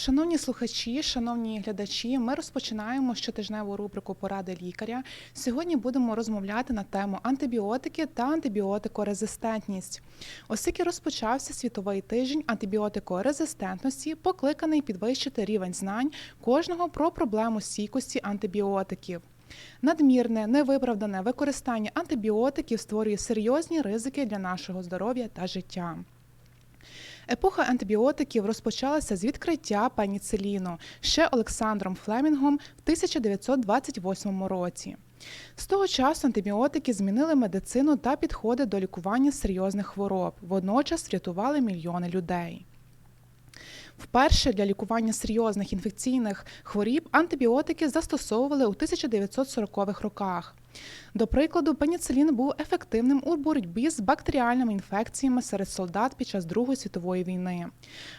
Шановні слухачі, шановні глядачі, ми розпочинаємо щотижневу рубрику Поради лікаря. Сьогодні будемо розмовляти на тему антибіотики та антибіотикорезистентність. Оскільки розпочався світовий тиждень антибіотикорезистентності, покликаний підвищити рівень знань кожного про проблему стійкості антибіотиків. Надмірне, невиправдане використання антибіотиків створює серйозні ризики для нашого здоров'я та життя. Епоха антибіотиків розпочалася з відкриття пеніциліну ще Олександром Флемінгом в 1928 році. З того часу антибіотики змінили медицину та підходи до лікування серйозних хвороб, водночас врятували мільйони людей. Вперше для лікування серйозних інфекційних хворіб антибіотики застосовували у 1940-х роках. До прикладу, пеніцилін був ефективним у боротьбі з бактеріальними інфекціями серед солдат під час Другої світової війни.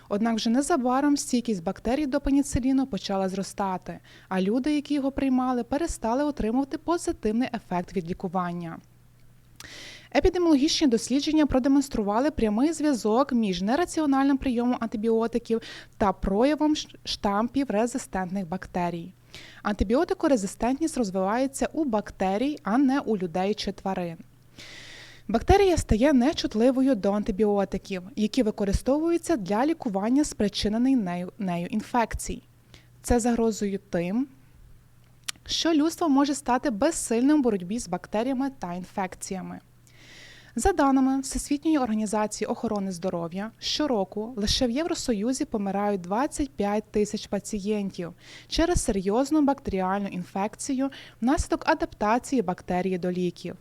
Однак вже незабаром стійкість бактерій до пеніциліну почала зростати, а люди, які його приймали, перестали отримувати позитивний ефект від лікування. Епідеміологічні дослідження продемонстрували прямий зв'язок між нераціональним прийомом антибіотиків та проявом штампів резистентних бактерій. Антибіотикорезистентність розвивається у бактерій, а не у людей чи тварин. Бактерія стає нечутливою до антибіотиків, які використовуються для лікування спричинених нею, нею інфекцій. Це загрозою тим, що людство може стати безсильним у боротьбі з бактеріями та інфекціями. За даними Всесвітньої організації охорони здоров'я, щороку лише в Євросоюзі помирають 25 тисяч пацієнтів через серйозну бактеріальну інфекцію внаслідок адаптації бактерії до ліків.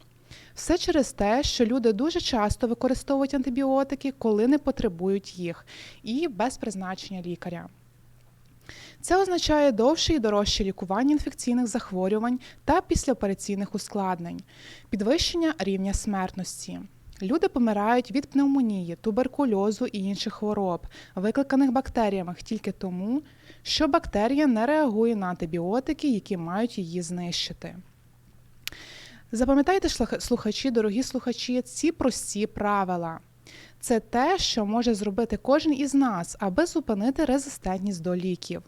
Все через те, що люди дуже часто використовують антибіотики, коли не потребують їх, і без призначення лікаря. Це означає довше і дорожче лікування інфекційних захворювань та післяопераційних ускладнень, підвищення рівня смертності. Люди помирають від пневмонії, туберкульозу і інших хвороб, викликаних бактеріями тільки тому, що бактерія не реагує на антибіотики, які мають її знищити. Запам'ятайте, слухачі, дорогі слухачі, ці прості правила. Це те, що може зробити кожен із нас, аби зупинити резистентність до ліків.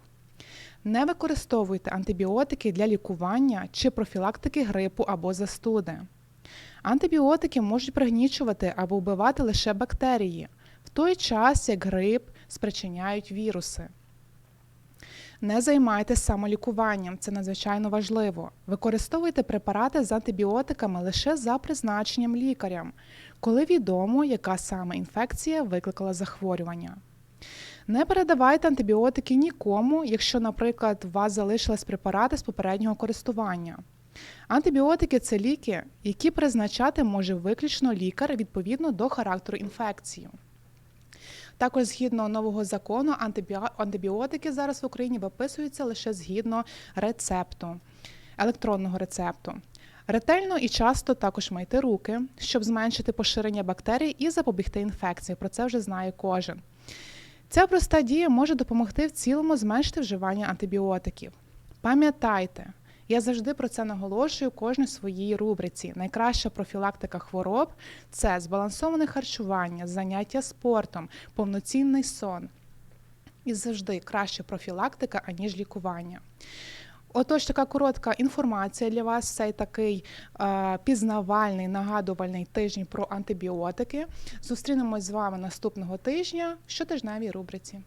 Не використовуйте антибіотики для лікування чи профілактики грипу або застуди. Антибіотики можуть пригнічувати або вбивати лише бактерії, в той час як грип спричиняють віруси. Не займайтеся самолікуванням, це надзвичайно важливо. Використовуйте препарати з антибіотиками лише за призначенням лікарям, коли відомо, яка саме інфекція викликала захворювання. Не передавайте антибіотики нікому, якщо, наприклад, у вас залишились препарати з попереднього користування. Антибіотики це ліки, які призначати може виключно лікар відповідно до характеру інфекції. Також згідно нового закону, антибіотики зараз в Україні виписуються лише згідно рецепту, електронного рецепту. Ретельно і часто також мийте руки, щоб зменшити поширення бактерій і запобігти інфекції. Про це вже знає кожен. Ця проста дія може допомогти в цілому зменшити вживання антибіотиків. Пам'ятайте, я завжди про це наголошую кожній своїй рубриці. Найкраща профілактика хвороб це збалансоване харчування, заняття спортом, повноцінний сон. І завжди краща профілактика, аніж лікування. Отож, така коротка інформація для вас, цей такий е, пізнавальний, нагадувальний тиждень про антибіотики. Зустрінемось з вами наступного тижня в щотижневій рубриці.